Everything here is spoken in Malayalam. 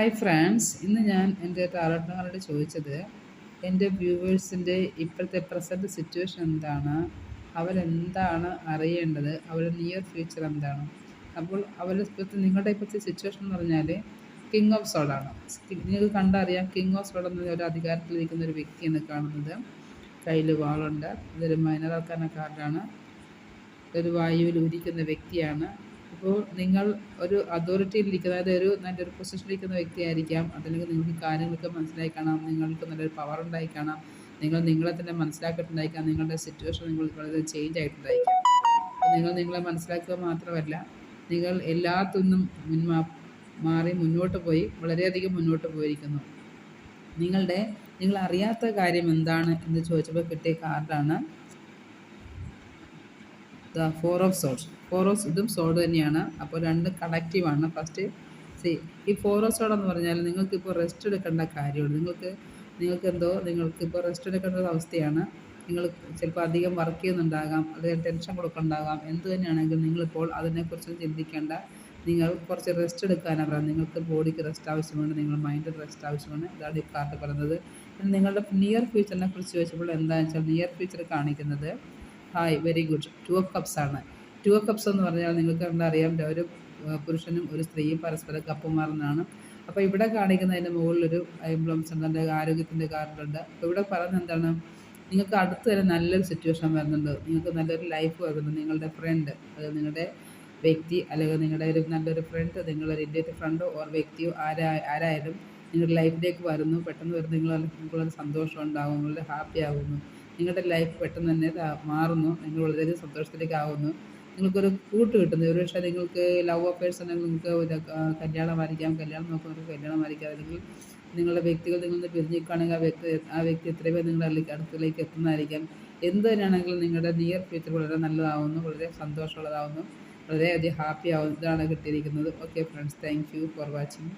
ഹായ് ഫ്രണ്ട്സ് ഇന്ന് ഞാൻ എന്റെ ടാറോട്ടങ്ങളോട് ചോദിച്ചത് എന്റെ വ്യൂവേഴ്സിന്റെ ഇപ്പോഴത്തെ പ്രസന്റ് സിറ്റുവേഷൻ എന്താണ്? അവരെന്താണ് അറിയേണ്ടത്? അവരുടെ നിയർ ഫ്യൂച്ചർ എന്താണ്? അപ്പോൾ അവരുടെ ഇപ്പോഴത്തെ നിങ്ങളുടെ ഇപ്പോഴത്തെ സിറ്റുവേഷൻ എന്ന് പറഞ്ഞാൽ കിങ് ഓഫ് സോഡാണ് നിങ്ങൾക്ക് കണ്ടറിയാം കിങ് ഓഫ് സോഡ് എന്ന ഒരു അധികാരത്തിലിരിക്കുന്ന ഒരു വ്യക്തിയാണ് കാണുന്നത്. കയ്യിൽ വാളുണ്ട്. ഇതൊരു മൈനർ ആൾക്കാരുടെ കാർഡാണ് ഒരു വായുവിൽ ഉരിക്കുന്ന വ്യക്തിയാണ്. അപ്പോൾ നിങ്ങൾ ഒരു അതോറിറ്റിയിൽ ഇരിക്കുന്ന അതായത് ഒരു നല്ലൊരു പൊസിഷനിൽ ഇരിക്കുന്ന വ്യക്തിയായിരിക്കാം. അതല്ലെങ്കിൽ നിങ്ങൾക്ക് കാര്യങ്ങളൊക്കെ മനസ്സിലായി കാണാം. നിങ്ങൾക്ക് നല്ലൊരു പവർ ഉണ്ടായി കാണാം. നിങ്ങൾ നിങ്ങളെ തന്നെ മനസ്സിലാക്കിയിട്ടുണ്ടായിരിക്കാം. നിങ്ങളുടെ സിറ്റുവേഷൻ നിങ്ങൾ വളരെ ചേഞ്ച് ആയിട്ടുണ്ടായിരിക്കാം. നിങ്ങൾ നിങ്ങളെ മനസ്സിലാക്കുക മാത്രമല്ല നിങ്ങൾ എല്ലാത്തിനും മുൻമാ മാറി മുന്നോട്ട് പോയി വളരെയധികം മുന്നോട്ട് പോയിരിക്കുന്നു. നിങ്ങളുടെ നിങ്ങൾ അറിയാത്ത കാര്യം എന്താണ് എന്ന് ചോദിച്ചപ്പോൾ കിട്ടിയ കാർഡാണ് four of swords four of ഇതും സോഡ് തന്നെയാണ്. അപ്പോൾ രണ്ട് കണക്റ്റീവാണ് ഫസ്റ്റ് സി ഈ ഫോർ ഓഫ് സോഡ് എന്ന് പറഞ്ഞാൽ നിങ്ങൾക്കിപ്പോൾ റെസ്റ്റ് എടുക്കേണ്ട കാര്യമുണ്ട്. നിങ്ങൾക്ക് നിങ്ങൾക്ക് എന്തോ നിങ്ങൾക്കിപ്പോൾ റെസ്റ്റ് എടുക്കേണ്ട ഒരു അവസ്ഥയാണ്. നിങ്ങൾ ചിലപ്പോൾ അധികം വർക്ക് ചെയ്യുന്നുണ്ടാകാം അല്ലെങ്കിൽ ടെൻഷൻ കൊടുക്കുന്നുണ്ടാകാം എന്ത് തന്നെയാണെങ്കിലും നിങ്ങളിപ്പോൾ അതിനെക്കുറിച്ച് ചിന്തിക്കേണ്ട. നിങ്ങൾ കുറച്ച് റെസ്റ്റ് എടുക്കാനാണ് പറയുന്നത്. നിങ്ങൾക്ക് ബോഡിക്ക് റെസ്റ്റ് ആവശ്യമുണ്ട് നിങ്ങളുടെ മൈൻഡിന് റെസ്റ്റ് ആവശ്യമാണ്. ഇതാണ് ഈ കാർഡ് പറയുന്നത്. നിങ്ങളുടെ നിയർ ഫ്യൂച്ചറിനെ കുറിച്ച് ചോദിച്ചപ്പോൾ എന്താണെന്ന് വെച്ചാൽ നിയർ ഫ്യൂച്ചർ കാണിക്കുന്നത് hi very good two of cups ആണ്. ടു ഓഫ് കപ്സ് എന്ന് പറഞ്ഞാൽ നിങ്ങൾക്ക് കണ്ടറിയാം ഒരു പുരുഷനും ഒരു സ്ത്രീയും പരസ്പരം കപ്പ് മാറുന്നതാണ്. അപ്പോൾ ഇവിടെ കാണിക്കുന്നതിന്റെ മുകളിലൊരു എംബ്ലംസ് ഉണ്ട് എന്റെ ആരോഗ്യത്തിന്റെ കാർഡുണ്ട് അപ്പോൾ ഇവിടെ പറയുന്നത് എന്താണ്? നിങ്ങൾക്ക് അടുത്ത് തന്നെ നല്ലൊരു സിറ്റുവേഷൻ വരുന്നുണ്ട്. നിങ്ങൾക്ക് നല്ലൊരു ലൈഫ് വരുന്നുണ്ട്. നിങ്ങളുടെ ഫ്രണ്ട് അത് നിങ്ങളുടെ വ്യക്തി അല്ലെങ്കിൽ നിങ്ങളുടെ ഒരു നല്ലൊരു ഫ്രണ്ട് നിങ്ങളൊരു ഇൻഡേറ്റ് ഫ്രണ്ടോ ഓർ വ്യക്തിയോ ആരാ ആരായാലും നിങ്ങളുടെ ലൈഫിലേക്ക് വരുന്നു. പെട്ടെന്ന് വരുന്ന നിങ്ങൾ നിങ്ങളൊരു സന്തോഷം ഉണ്ടാകും നിങ്ങളുടെ ഹാപ്പി ആകുന്നു നിങ്ങളുടെ ലൈഫ് പെട്ടെന്ന് തന്നെ മാറുന്നു. നിങ്ങൾ വളരെയധികം സന്തോഷത്തിലേക്ക് ആവുന്നു നിങ്ങൾക്കൊരു കൂട്ട് കിട്ടുന്നു. ഒരു പക്ഷേ നിങ്ങൾക്ക് ലവ് അഫേഴ്സ് ഉണ്ടെങ്കിൽ നിങ്ങൾക്ക് കല്യാണം വായിക്കാം കല്യാണം നോക്കുന്നവർക്ക് കല്യാണം വായിക്കാം അല്ലെങ്കിൽ നിങ്ങളുടെ വ്യക്തികൾ നിങ്ങളിൽ നിന്ന് പിരിഞ്ഞിരിക്കുകയാണെങ്കിൽ ആ വ്യക്തി ആ വ്യക്തി എത്രയും നിങ്ങളുടെ അടുത്തിലേക്ക് എത്തുന്നതായിരിക്കാം. എന്ത് തന്നെയാണെങ്കിലും നിങ്ങളുടെ നിയർ ഫ്യൂച്ചർ വളരെ നല്ലതാവുന്നു. വളരെ സന്തോഷമുള്ളതാവുന്നു. വളരെയധികം ഹാപ്പി ആവുന്നതാണ് കിട്ടിയിരിക്കുന്നത്. Okay friends thank you for watching